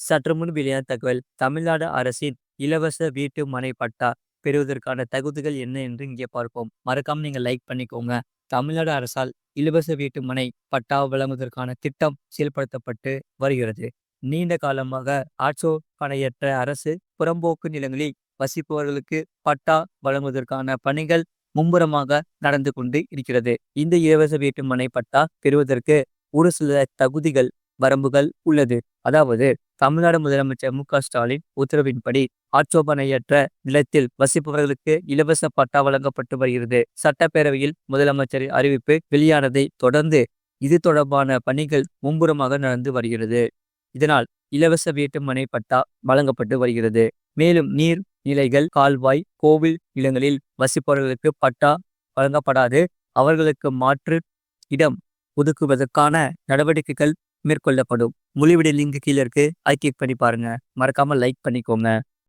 சற்று முன் வெளியான தகவல் தமிழ்நாடு அரசின் இலவச வீட்டு மனை பட்டா பெறுவதற்கான தகுதிகள் என்ன என்று இங்கே பார்ப்போம். மறக்காம நீங்க லைக் பண்ணிக்கோங்க. தமிழ்நாடு அரசால் இலவச வீட்டு மனை பட்டா வழங்குவதற்கான திட்டம் செயல்படுத்தப்பட்டு வருகிறது. நீண்ட காலமாக ஆட்சோ பணையற்ற அரசு புறம்போக்கு நிலங்களில் வசிப்பவர்களுக்கு பட்டா வழங்குவதற்கான பணிகள் மும்முரமாக நடந்து கொண்டு இருக்கிறது. இந்த இலவச வீட்டு மனை பட்டா பெறுவதற்கு ஒரு சில தகுதிகள் வரம்புகள் உள்ளது. அதாவது தமிழ்நாடு முதலமைச்சர் மு ஸ்டாலின் உத்தரவின்படி ஆட்சோபனையற்ற நிலத்தில் வசிப்பவர்களுக்கு இலவச பட்டா வழங்கப்பட்டு வருகிறது. சட்டப்பேரவையில் முதலமைச்சரின் அறிவிப்பு வெளியானதை தொடர்ந்து இது தொடர்பான பணிகள் மும்புறமாக நடந்து வருகிறது. இதனால் இலவச வீட்டு மனை பட்டா வழங்கப்பட்டு வருகிறது. மேலும் நீர் நிலைகள் கால்வாய் கோவில் நிலங்களில் வசிப்பவர்களுக்கு பட்டா வழங்கப்படாது. அவர்களுக்கு மாற்று இடம் ஒதுக்குவதற்கான நடவடிக்கைகள் மேற்கொள்ளப்படும். முழுவிட லிங்க் கீழே இருக்கு. அதை கிளிக் பண்ணி பாருங்க. மறக்காம லைக் பண்ணிக்கோங்க.